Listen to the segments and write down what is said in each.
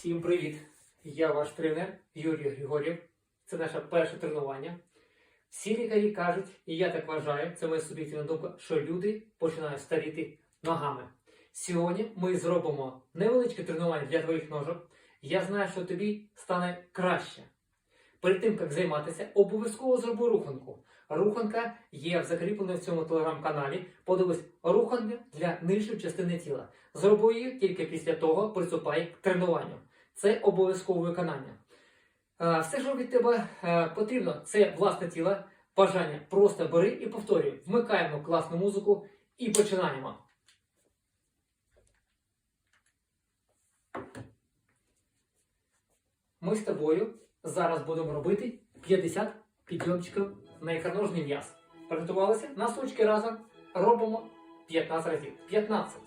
Всім привіт! Я ваш тренер Юрій Григорів. Це наше перше тренування. Всі лікарі кажуть, і я так вважаю, це моя суб'єктивна думка, що люди починають старіти ногами. Сьогодні ми зробимо невеличке тренування для твоїх ножок. Я знаю, що тобі стане краще. Перед тим, як займатися, обов'язково зроби руханку. Руханка є закріплена в цьому телеграм-каналі. Подивись, руханка для нижньої частини тіла. Зроби її тільки після того приступай к тренуванню. Це обов'язкове виконання. Е, Все, що від тебе е, потрібно, це власне тіло, бажання. Просто бери і повторюй. Вмикаємо класну музику і починаємо. Ми з тобою зараз будемо робити 50 підйомчиків на ікроножний м'яз. Приготувалися? Носочки разом робимо 15 разів. 15,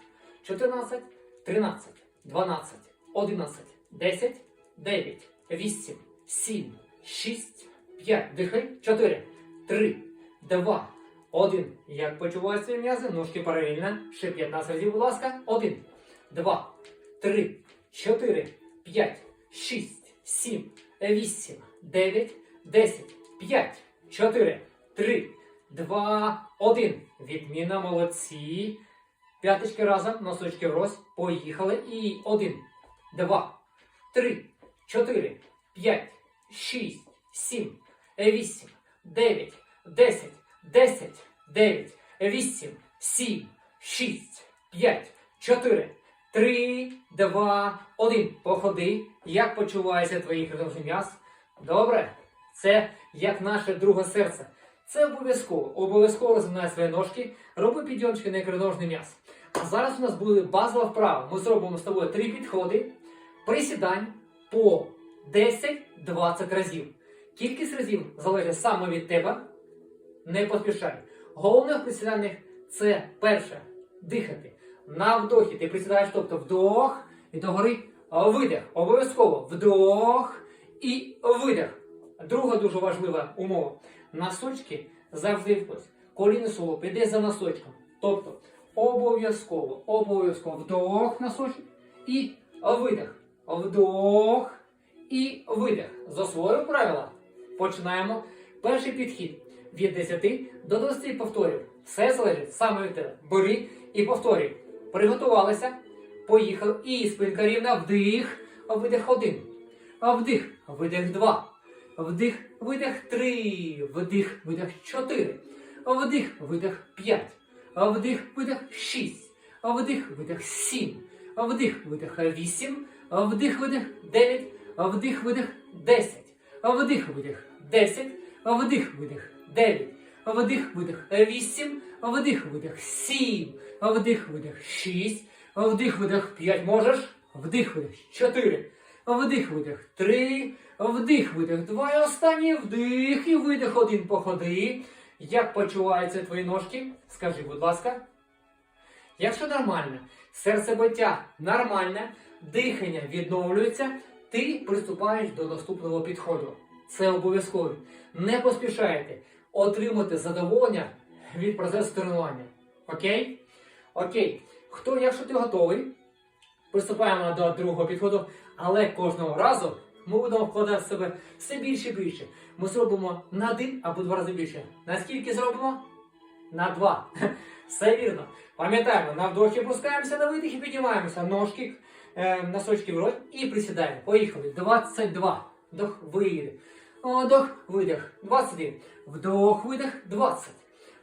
14, 13, 12, 11, 10, 9, 8, 7, 6, 5. Дихай. 4, 3, 2, 1. Як почувають свої м'язи? Ножки паралельно. Ще 15 разів, будь ласка. 1, 2, 3, 4, 5, 6, 7, 8, 9, 10, 5, 4, 3, 2, 1. Відміна, молодці. П'яточки разом, носочки врозь. Поїхали. І 1, 2, 3, 4, 5, 6, 7, 8, 9, 10, 10, 9, 8, 7, 6, 5, 4, 3, 2, 1. Походи. Як почувається твої кредовний м'яз? Добре? Це як наше друге серце. Це обов'язково. Обов'язково розминай свої ножки, роби підйомчики на ікроножний м'яз. А зараз у нас буде базова вправа. Ми зробимо з тобою три підходи, присідань по 10-20 разів. Кількість разів залежить саме від тебе. Не поспішай. Головне в присіданнях це перше дихати. На вдохі ти присідаєш, тобто вдох і догори видих. Обов'язково вдох і видих. Друга дуже важлива умова. Носочки завжди вкось. Коліно соло іде за носочком. Тобто обов'язково, обов'язково вдох носочок і видих. Вдох і видих. Засвоїв правила. Починаємо. Перший підхід від 10 до 20 повторів. Все залежить саме від тебе. Бери і повторюй. Приготувалися. Поїхали. І спинка рівна. Вдих. Видих один. Вдих. Видих два. Вдих, видих три. Вдих, видих чотири. Вдих, видих п'ять. Вдих, видих шість. Вдих, видих сім. Вдих, видих вісім. Вдих, видих дев'ять. Вдих, видих десять. Вдих, видих десять. Вдих, видих дев'ять. Вдих, видих вісім. Вдих, видих сім. Вдих, видих шість. Вдих, видих п'ять. Можеш? Вдих, видих чотири. Вдих, видих три. Вдих, видих два. І останній вдих і видих один походи. Як почуваються твої ножки? Скажи, будь ласка. Якщо нормально, серцебиття нормальне, дихання відновлюється, ти приступаєш до наступного підходу. Це обов'язково. Не поспішайте отримати задоволення від процесу тренування. Окей? Окей. Хто, якщо ти готовий, приступаємо до другого підходу, але кожного разу ми будемо вкладати в себе все більше і більше. Ми зробимо на один або два рази більше. Наскільки зробимо? На два. Все вірно. Пам'ятаємо, на вдохі опускаємося на видих і піднімаємося. Ножки, е, носочки в рот і присідаємо. Поїхали. 22. Вдох, видих. Вдох, видих. 21. Вдох, видих. 20.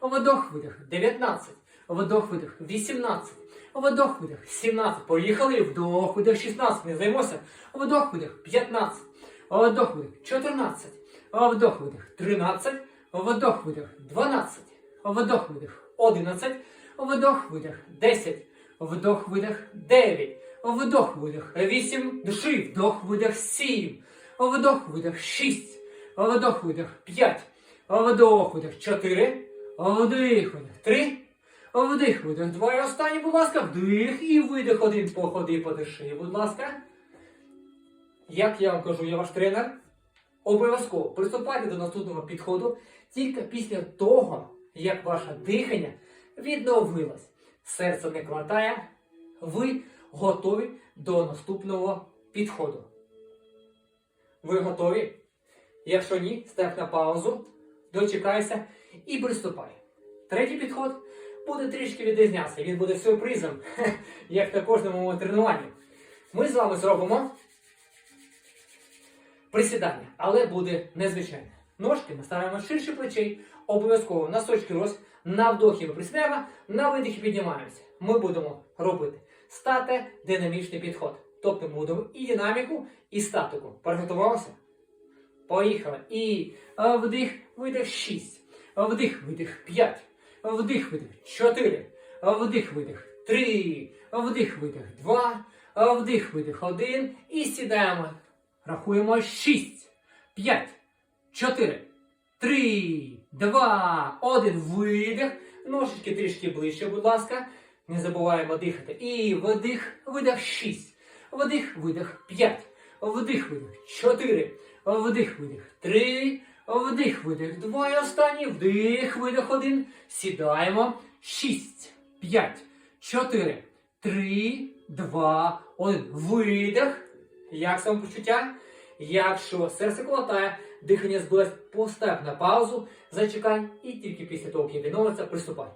Вдох, видих. 19. Вдох, видих. 18. Вдох, видих. 17. Поїхали. Вдох, видих. 16. Не займося. Вдох, видих. 15. Вдох, видих. 14. Вдох, видих. 13. Вдох, видих. 12. Вдох, видих. 11. Вдох, видих. 10. Вдох, видих. 9. Вдох, видих. 8. Души. Вдох, видих. 7. Вдох, видих. 6. Вдох, видих. 5. Вдох, видих. 4. Вдих, видих. 3. Вдих, видих. Два. І останній, будь ласка, вдих і видих. Один походи, подиши, будь ласка. Як я вам кажу, я ваш тренер. Обов'язково приступайте до наступного підходу тільки після того, як ваше дихання відновилось. Серце не хватає, ви готові до наступного підходу. Ви готові? Якщо ні, став на паузу, дочекайся і приступай. Третій підход буде трішки відрізнятися. Він буде сюрпризом, як на кожному тренуванні. Ми з вами зробимо присідання, але буде незвичайне. Ножки ми ставимо ширше плечей, обов'язково носочки роз. На вдохі ми присідаємо, на видихі піднімаємося. Ми будемо робити стате динамічний підход. Тобто ми будемо і динаміку, і статику. Приготувалися? Поїхали. І вдих, видих 6. Вдих, видих 5. Вдих, видих 4. Вдих, видих 3. Вдих, видих 2. Вдих, видих 1. І сідаємо. Рахуємо 6, 5, 4, 3, 2, 1. Видих. Ножички трішки ближче, будь ласка. Не забуваємо дихати. І вдих, видих 6. Вдих, видих 5. Вдих, видих 4. Вдих, видих 3. Вдих, видих 2. І останній. Вдих, видих 1. Сідаємо. 6, 5, 4, 3, 2, 1. Видих. Як самопочуття? Якщо серце колотає, дихання збилось, постав на паузу, зачекай і тільки після того, як відновиться, приступай.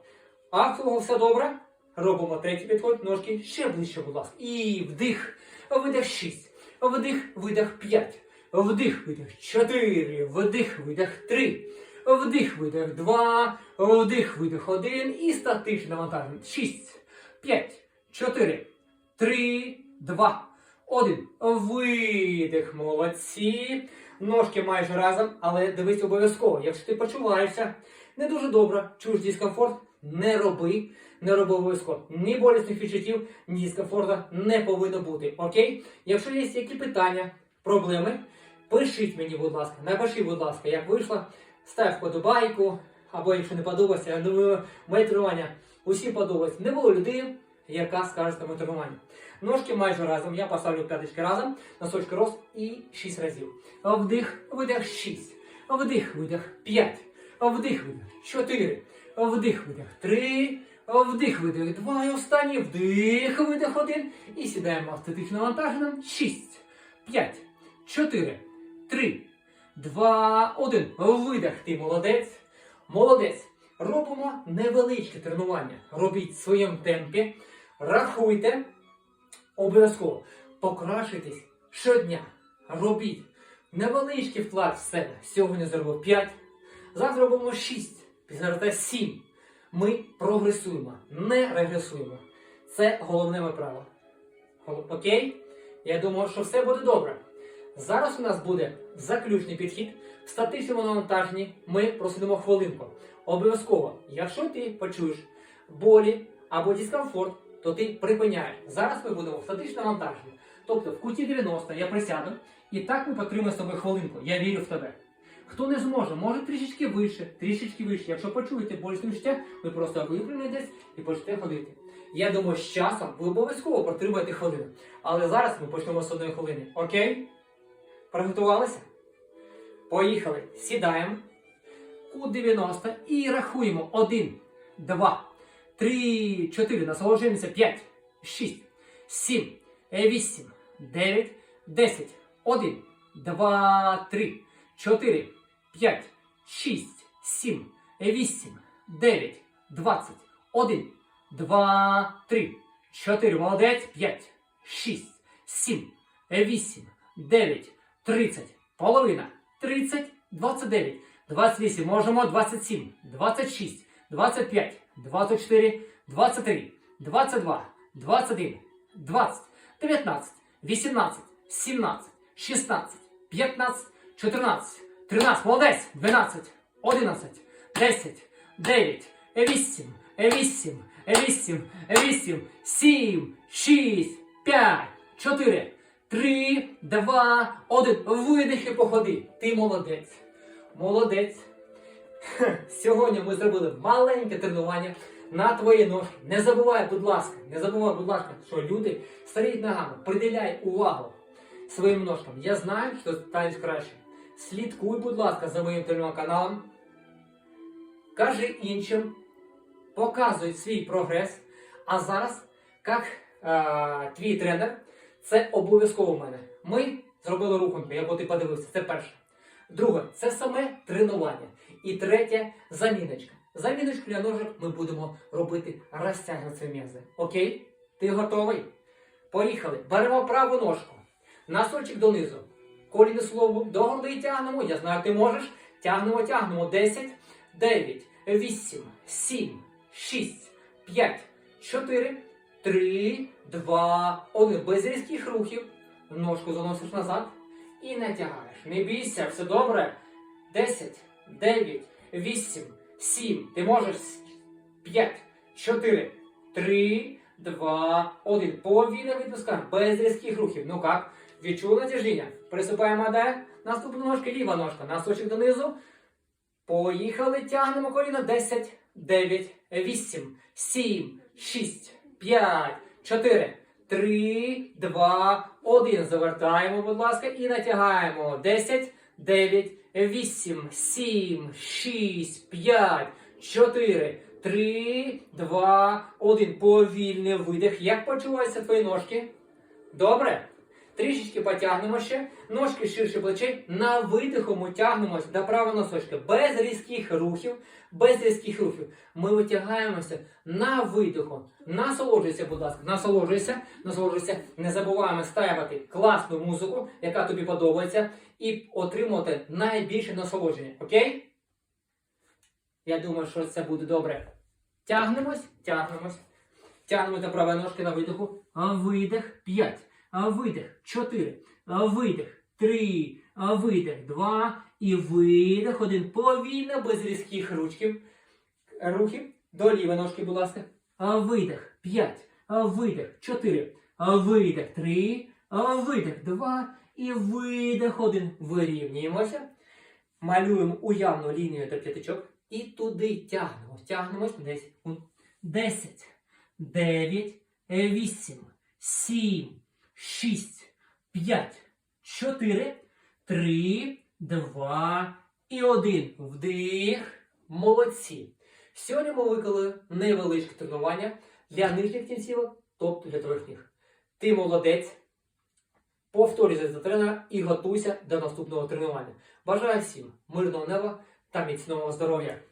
А в цього все добре? Робимо третій підход, ножки ще ближче, будь ласка. І вдих, видих 6, вдих, видих 5, вдих, видих 4, вдих, видих 3, вдих, видих 2, вдих, видих 1 і статичне навантаження. 6, 5, 4, 3, 2, 1. Видих, молодці. Ножки майже разом, але дивись обов'язково. Якщо ти почуваєшся не дуже добре, чуєш дискомфорт, не роби, не роби обов'язково. Ні болісних відчуттів, ні дискомфорту не повинно бути. Окей? Якщо є які питання, проблеми, пишіть мені, будь ласка, напиши, будь ласка, як вийшло, став подобайку, або якщо не подобається, я думаю, моє тренування усім подобається. Не було людини, яка скаже тому тренуванні. Ножки майже разом. Я поставлю п'яточки разом, носочки роз і 6 разів. Вдих, видих 6. Вдих, видих 5. Вдих, видих 4. Вдих, видих 3. Вдих, видих 2. І останній вдих, видих 1. І сідаємо автоматично навантаженим. 6, 5, 4, 3, 2, 1. Видих. Ти молодець. Молодець. Робимо невеличке тренування. Робіть в своєму темпі. Рахуйте. Обов'язково покращуйтесь щодня. Робіть невеличкий вклад в себе. Сьогодні зробив 5, завтра робимо 6, після 7. Ми прогресуємо, не регресуємо. Це головне правило. Гол- Окей? Я думаю, що все буде добре. Зараз у нас буде заключний підхід. В статичному навантаженні ми просидимо хвилинку. Обов'язково, якщо ти почуєш болі або дискомфорт, то ти припиняєш. Зараз ми будемо в статичному навантаженні. Тобто в куті 90 я присяду, і так ми потримаємо з тобою хвилинку. Я вірю в тебе. Хто не зможе, може трішечки вище, трішечки вище. Якщо почуєте болісне відчуття, ви просто випрямитесь і почнете ходити. Я думаю, з часом ви обов'язково протримаєте хвилину. Але зараз ми почнемо з одної хвилини. Окей? Приготувалися? Поїхали. Сідаємо. Кут 90 і рахуємо. 1, 2, 3, 4. Насолоджуємося. 5, 6, 7, 8, 9, 10. 1, 2, 3, 4, 5, 6, 7, 8, 9, 20. 1, 2, 3, 4. Молодець. 5, 6, 7, 8, 9, 30. Половина. 30, 29, 28. Можемо 27, 26, 25, 24, 23, 22, 21, 20, 19, 18, 17, 16, 15, 14, 13. Молодець. 12, 11, 10, 9, 8, 8, 8, 8, 7, 6, 5, 4, 3, 2, 1. Видих і походи. Ти молодець. Молодець. Сьогодні ми зробили маленьке тренування на твої ножки. Не забувай, будь ласка, не забувай, будь ласка, що люди старіють ногами. Приділяй увагу своїм ножкам. Я знаю, що станеш краще. Слідкуй, будь ласка, за моїм телеграм-каналом. Кажи іншим, показуй свій прогрес. А зараз, як е, твій тренер, Це обов'язково в мене. Ми зробили рухунку, як ти подивився. Це перше. Друге, це саме тренування. І третє заміночка. Заміночку для ножок ми будемо робити розтягувати м'язи. Окей? Ти готовий? Поїхали. Беремо праву ножку. Носочок донизу. Коліни слово до груди тягнемо. Я знаю, ти можеш. Тягнемо, тягнемо. 10, 9, 8, 7, 6, 5, 4, 3, 2, 1. Без різких рухів. Ножку заносиш назад і натягаєш. Не бійся, все добре. 10, 9, 8, 7. Ти можеш. 5, 4, 3, 2, 1. Повільно відпускаємо. Без різких рухів. Ну як? Відчули натяжіння? Присипаємо далі. Наступна ножка, ліва ножка. Носочок донизу. Поїхали. Тягнемо коліно. 10, 9, 8, 7, 6, 5, 4, 3, 2, 1. Завертаємо, будь ласка, і натягаємо. 10, 9, 8, 7, 6, 5, 4, 3, 2, 1. Повільний видих. Як почуваються твої ножки? Добре? Трішечки потягнемо ще. Ножки ширше плечей. На видиху ми тягнемося до правого носочка. Без різких рухів. Без різких рухів. Ми витягаємося на видиху. Насолоджуйся, будь ласка, насолоджуйся, насолоджуйся. Не забуваємо ставити класну музику, яка тобі подобається, і отримувати найбільше насолодження. Окей? Я думаю, що це буде добре. Тягнемось, тягнемось. Тягнемо до правої ножки на видиху. Видих 5. Видих 4. Видих 3. Видих 2. І видих 1. Повільно, без різких ручків. Рухів. До лівої ножки, будь ласка. Видих 5. Видих 4. Видих 3. Видих 2. І видих 1. Вирівнюємося. Малюємо уявну лінію до п'ятичок. І туди тягнемо. Тягнемось десь. 10, 9, 8, 7, 6, 5, 4, 3, 2 і 1. Вдих. Молодці. Сьогодні ми виконали невеличке тренування для нижніх кінцівок, тобто для твоїх. Ти молодець. Повторюйся за тренера і готуйся до наступного тренування. Бажаю всім мирного неба та міцного здоров'я!